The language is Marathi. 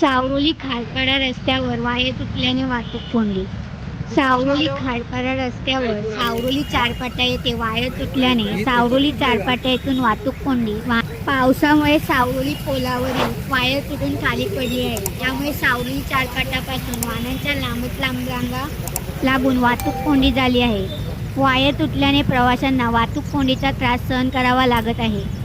सावरोली खारपाडा रस्त्यावर वायर तुटल्याने वाहतूक कोंडी सावरोली खारपाडा रस्त्यावर सावरोली चारपाटा येथे वायर तुटल्याने सावरोली चारपाटा येथून वाहतूक कोंडी वा- पावसामुळे सावरोली पोलावरील वायर तुटून खाली पडली आहे. त्यामुळे सावरोली चारपाटापासून वाहनांच्या लांबच लांब रांगा लागून वाहतूक कोंडी झाली आहे. वायर तुटल्याने प्रवाशांना वाहतूक कोंडीचा त्रास सहन करावा लागत आहे.